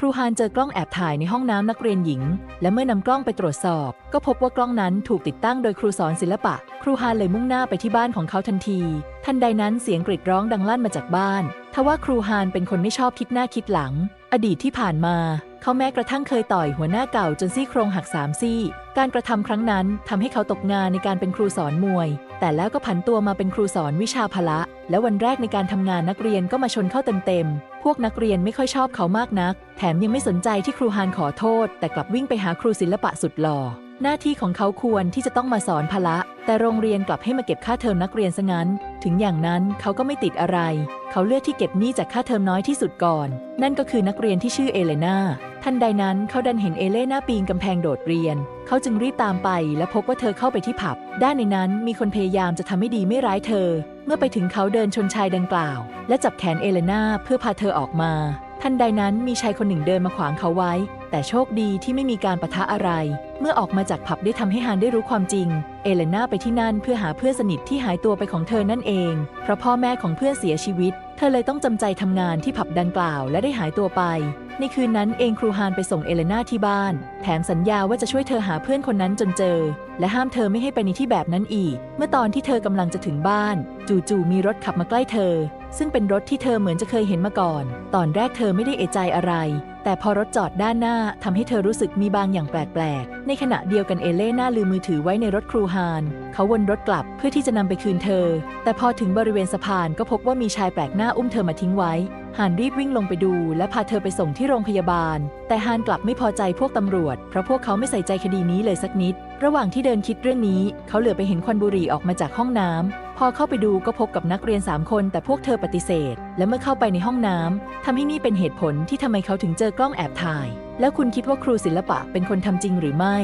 ครูฮานเจอกล้องแอบถ่ายในห้องน้ำนักเรียนหญิง และเมื่อนำกล้องไปตรวจสอบ ก็พบว่ากล้องนั้นถูกติดตั้งโดยครูสอนศิลปะ ครูฮานเลยมุ่งหน้าไปที่บ้านของเขาทันที ทันใดนั้นเสียงกรีดร้องดังลั่นมาจากบ้านทว่าครูฮานเป็นคนไม่ชอบคิดหน้าคิดหลัง อดีตที่ผ่านมา เขาแม้กระทั่งเคยต่อยหัวหน้าเก่าจนซี่โครงหักสามซี่ การกระทำครั้งนั้นทำให้เขาตกงานในการเป็นครูสอนมวย แต่แล้วก็ผันตัวมาเป็นครูสอนวิชาพละ และวันแรกในการทำงานนักเรียนก็มาชนเข้าเต็มๆ พวกนักเรียนไม่ค่อยชอบเขามากนัก แถมยังไม่สนใจที่ครูฮานขอโทษ แต่กลับวิ่งไปหาครูศิลปะสุดหล่อ หน้าที่ของเขาควรที่จะต้องมาสอนพละ แต่โรงเรียนกลับให้มาเก็บค่าเทอมนักเรียนซะงั้น ถึงอย่างนั้นเขาก็ไม่ติดอะไร เขาเลือกที่เก็บหนี้จากค่าเทอมน้อยที่สุดก่อน นั่นก็คือนักเรียนที่ชื่อเอเลนาทันใดนั้นเขาดันเห็นเอเลนาปีนกำแพงโดดเรียน เขาจึงรีบตามไปและพบว่าเธอเข้าไปที่ผับ ด้านในนั้นมีคนพยายามจะทำให้ดีไม่ร้ายเธอ เมื่อไปถึงเขาเดินชนชายดังกล่าว และจับแขนเอเลนาเพื่อพาเธอออกมา ทันใดนั้นมีชายคนหนึ่งเดินมาขวางเขาไว้ แต่โชคดีที่ไม่มีการปะทะอะไร เมื่อออกมาจากผับได้ทำให้ฮานได้รู้ความจริง เอเลน่าไปที่นั่นเพื่อหาเพื่อนสนิทที่หายตัวไปของเธอนั่นเอง เพราะพ่อแม่ของเพื่อนเสียชีวิต เธอเลยต้องจำใจทำงานที่ผับดังกล่าวและได้หายตัวไป ในคืนนั้นเองครูฮานไปส่งเอเลน่าที่บ้าน แถมสัญญาว่าจะช่วยเธอหาเพื่อนคนนั้นจนเจอ และห้ามเธอไม่ให้ไปในที่แบบนั้นอีก เมื่อตอนที่เธอกำลังจะถึงบ้าน จู่ๆมีรถขับมาใกล้เธอ ซึ่งเป็นรถที่เธอเหมือนจะเคยเห็นมาก่อน ตอนแรกเธอไม่ได้เอะใจอะไร แต่พอรถจอดด้านหน้าทำให้เธอรู้สึกมีบางอย่างแปลกๆ ในขณะเดียวกันเอเล่น่าลืมมือถือไว้ในรถครูฮาน เขาวนรถกลับเพื่อที่จะนำไปคืนเธอ แต่พอถึงบริเวณสะพานก็พบว่ามีชายแปลกหน้าอุ้มเธอมาทิ้งไว้ฮานรีบวิ่งลงไปดูและพาเธอไปส่งที่โรงพยาบาล แต่ฮานกลับไม่พอใจพวกตำรวจ เพราะพวกเขาไม่ใส่ใจคดีนี้เลยสักนิด ระหว่างที่เดินคิดเรื่องนี้ เขาเหลือไปเห็นควันบุหรี่ออกมาจากห้องน้ำ พอเข้าไปดูก็พบกับนักเรียน 3 คน แต่พวกเธอปฏิเสธ และเมื่อเข้าไปในห้องน้ำทำให้นี่เป็นเหตุผลที่ทำไมเขาถึงเจอกล้องแอบถ่าย แล้วคุณคิดว่าครูศิลปะเป็นคนทำจริงหรือไม่